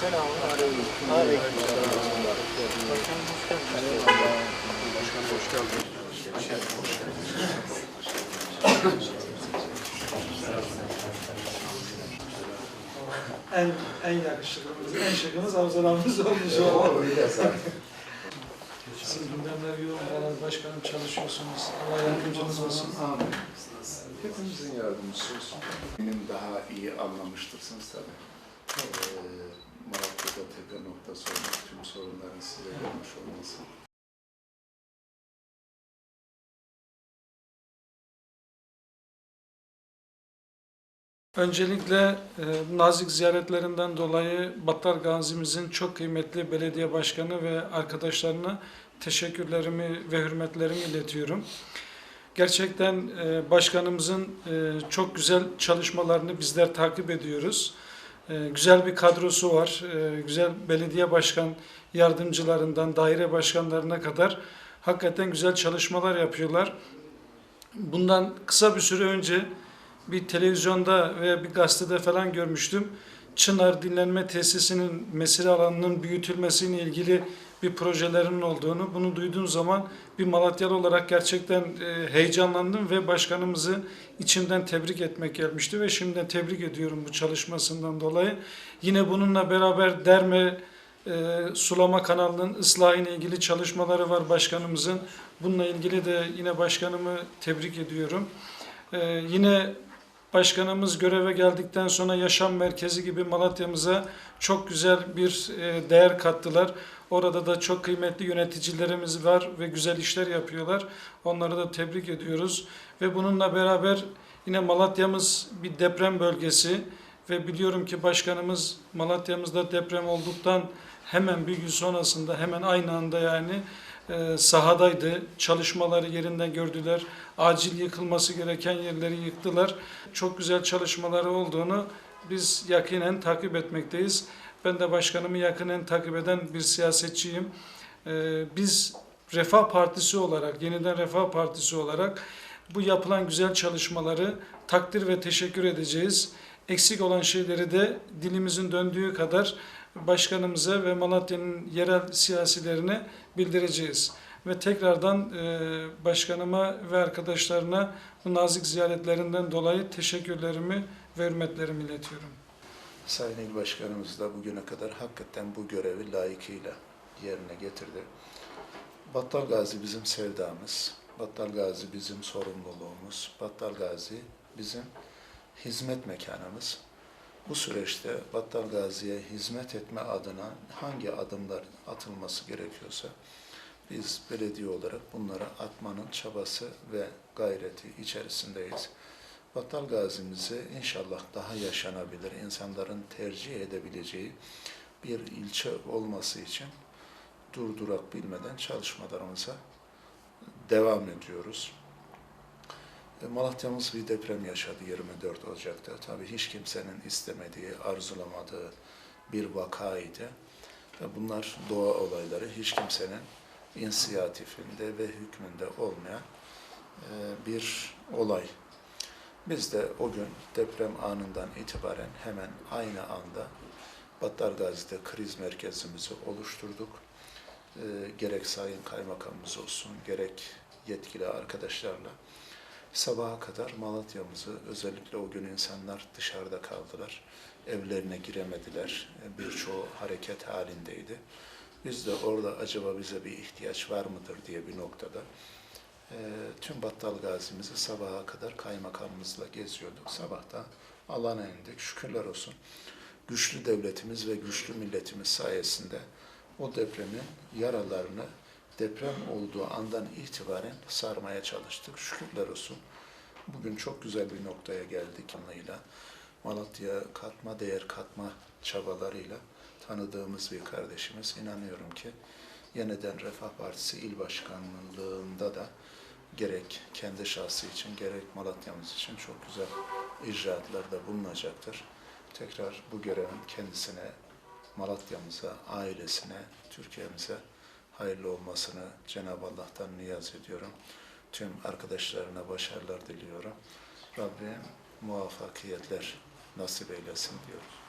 Selamun aleyküm. Aleyküm Başkanım hoş geldin. en en yakışıklımız, en şıkımız Avzalarımız olmuş oldu. Sizin gündemler yoğun falan başkanım çalışıyorsunuz. Allah yardımcınız olsun. Amin. Hepimizin yardımcısı olsun. Benim daha iyi anlamıştırsınız tabii. Ee, Malatya'da tepe tüm sorunların size gelmiş olması. Öncelikle e, nazik ziyaretlerinden dolayı Battal Gazi'mizin çok kıymetli belediye başkanı ve arkadaşlarına teşekkürlerimi ve hürmetlerimi iletiyorum. Gerçekten e, başkanımızın e, çok güzel çalışmalarını bizler takip ediyoruz. E, güzel bir kadrosu var. E, güzel belediye başkan yardımcılarından daire başkanlarına kadar hakikaten güzel çalışmalar yapıyorlar. Bundan kısa bir süre önce bir televizyonda veya bir gazetede falan görmüştüm. Çınar Dinlenme Tesisi'nin mesire alanının büyütülmesiyle ilgili bir projelerinin olduğunu, bunu duyduğum zaman bir Malatyalı olarak gerçekten e, heyecanlandım ve başkanımızı içimden tebrik etmek gelmişti ve şimdiden tebrik ediyorum bu çalışmasından dolayı. Yine bununla beraber Derme e, sulama kanalının ıslahıyla ilgili çalışmaları var başkanımızın. Bununla ilgili de yine başkanımı tebrik ediyorum. E, yine Başkanımız göreve geldikten sonra yaşam merkezi gibi Malatya'mıza çok güzel bir e, değer kattılar. Orada da çok kıymetli yöneticilerimiz var ve güzel işler yapıyorlar. Onları da tebrik ediyoruz. Ve bununla beraber yine Malatya'mız bir deprem bölgesi ve biliyorum ki başkanımız Malatya'mızda deprem olduktan hemen bir gün sonrasında hemen aynı anda yani e, sahadaydı. Çalışmaları yerinden gördüler. Acil yıkılması gereken yerleri yıktılar. Çok güzel çalışmaları olduğunu biz yakinen takip etmekteyiz. Ben de başkanımı yakinen takip eden bir siyasetçiyim. E, biz Refah Partisi olarak, yeniden Refah Partisi olarak bu yapılan güzel çalışmaları takdir ve teşekkür edeceğiz. Eksik olan şeyleri de dilimizin döndüğü kadar başkanımıza ve Malatya'nın yerel siyasilerine bildireceğiz. Ve tekrardan e, başkanıma ve arkadaşlarına bu nazik ziyaretlerinden dolayı teşekkürlerimi ve hürmetlerimi iletiyorum. Sayın İl Başkanımız da bugüne kadar hakikaten bu görevi layıkıyla yerine getirdi. Battal Gazi bizim sevdamız, Battal Gazi bizim sorumluluğumuz, Battal Gazi bizim hizmet mekanımız. Bu süreçte Battal Gazi'ye hizmet etme adına hangi adımlar atılması gerekiyorsa biz belediye olarak bunlara atmanın çabası ve gayreti içerisindeyiz. Battal Gazi'mizi inşallah daha yaşanabilir, insanların tercih edebileceği bir ilçe olması için durdurak bilmeden çalışmalarımıza devam ediyoruz. E, Malatya'mız bir deprem yaşadı 24 Ocak'ta. Tabii hiç kimsenin istemediği, arzulamadığı bir vakaydı. Ve bunlar doğa olayları hiç kimsenin inisiyatifinde ve hükmünde olmayan e, bir olay. Biz de o gün deprem anından itibaren hemen aynı anda Battal Gazi'de kriz merkezimizi oluşturduk. E, gerek Sayın Kaymakamımız olsun, gerek yetkili arkadaşlarla sabaha kadar Malatya'mızı özellikle o gün insanlar dışarıda kaldılar. Evlerine giremediler. Birçoğu hareket halindeydi. Biz de orada acaba bize bir ihtiyaç var mıdır diye bir noktada e, tüm Battal Gazi'mizi sabaha kadar kaymakamımızla geziyorduk. Sabahta alana indik. Şükürler olsun. Güçlü devletimiz ve güçlü milletimiz sayesinde o depremin yaralarını deprem olduğu andan itibaren sarmaya çalıştık. Şükürler olsun. Bugün çok güzel bir noktaya geldik anlayla. Malatya katma değer katma çabalarıyla tanıdığımız bir kardeşimiz. İnanıyorum ki yeniden Refah Partisi İl Başkanlığında da gerek kendi şahsı için gerek Malatya'mız için çok güzel icraatlarda bulunacaktır. Tekrar bu görevin kendisine, Malatya'mıza, ailesine, Türkiye'mize hayırlı olmasını Cenab-ı Allah'tan niyaz ediyorum. Tüm arkadaşlarına başarılar diliyorum. Rabbim muvaffakiyetler nasip eylesin diyorum.